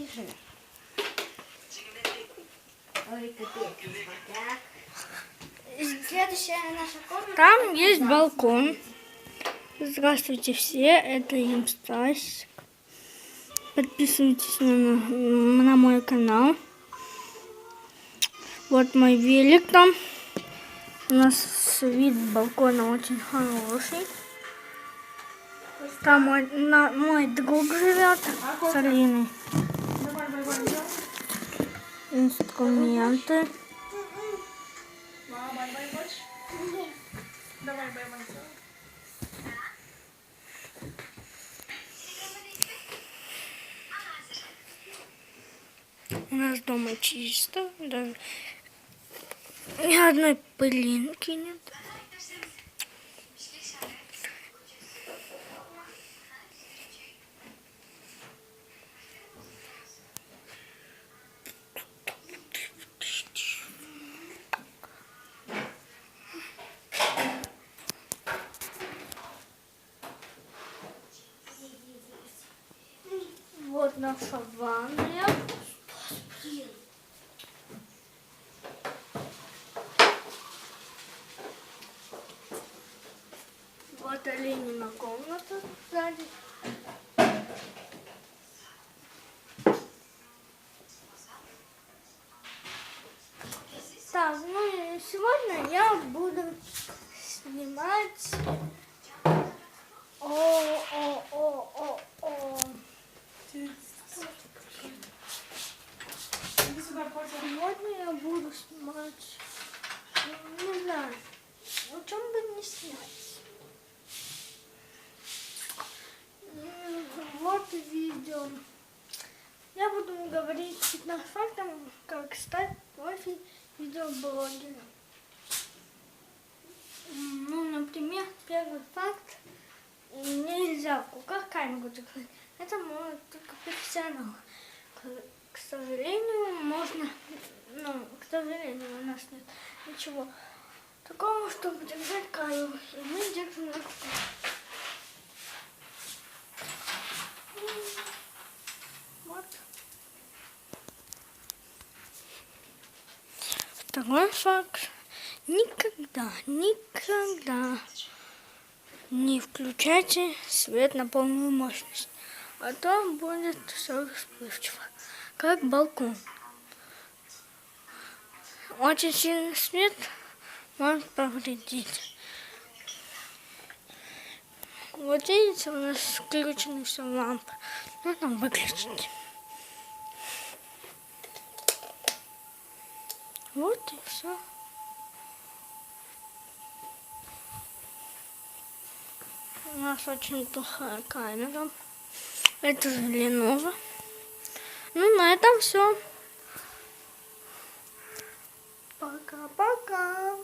режим. Ой, капец. Так. Следующая наша комната. Там есть балкон. Здравствуйте все, это Им Стасик. Подписывайтесь на, на мой канал. Вот мой велик там. У нас вид балкона очень хороший. Там мой, на- мой друг живет с Алиной. Инструменты. У нас дома чисто, даже ни одной пылинки нет. Вот наша ванная. Вот Оленина комната сзади. Так, ну сегодня я буду снимать... видео. Я буду говорить 15 фактов, как стать профи видеоблогером. Ну, например, первый факт. Нельзя в руках камеру держать. Это может только профессионал. К сожалению, можно... Ну, к сожалению, у нас нет ничего такого, чтобы держать камеру. И мы держим на руках. Вот. Второй факт. Никогда, никогда не включайте свет на полную мощность. А то будет все расплывчиво. Как балкон. Очень сильный свет может повредить. Вот видите, у нас включены все лампы. Нужно выключить. Вот и все. У нас очень плохая камера. Это же Lenovo. Ну, на этом все. Пока-пока.